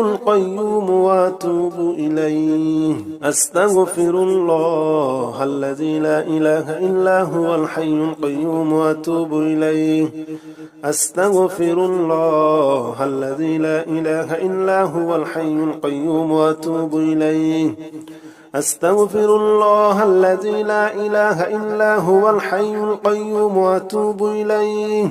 القيوم واتوب إليه. أستغفر الله الذي لا إله إلا هو الحي القيوم واتوب إليه. أستغفر الله الذي لا إله إلا هو الحي القيوم واتوب إليه. أستغفر الله الذي لا إله إلا هو الحي القيوم وأتوب إليه.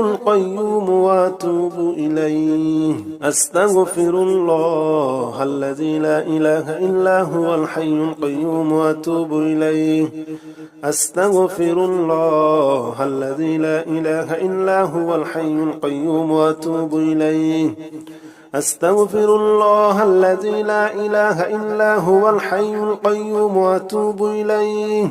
القيوم وأتوب إليه. أستغفر الله الذي لا إله إلا هو الحي القيوم وأتوب إليه. أستغفر الله الذي لا إله إلا هو الحي القيوم وأتوب إليه. أستغفر الله الذي لا إله إلا هو الحي القيوم وأتوب إليه.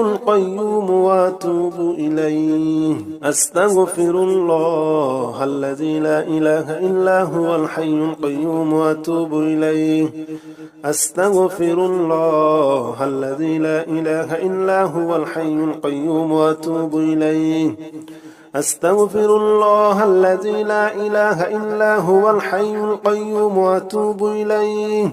القيوم واتوب إليه. أستغفر الله الذي لا إله إلا هو الحي القيوم واتوب إليه. أستغفر الله الذي لا إله إلا هو الحي القيوم واتوب إليه. أستغفر الله الذي لا إله إلا هو الحي القيوم وأتوب إليه.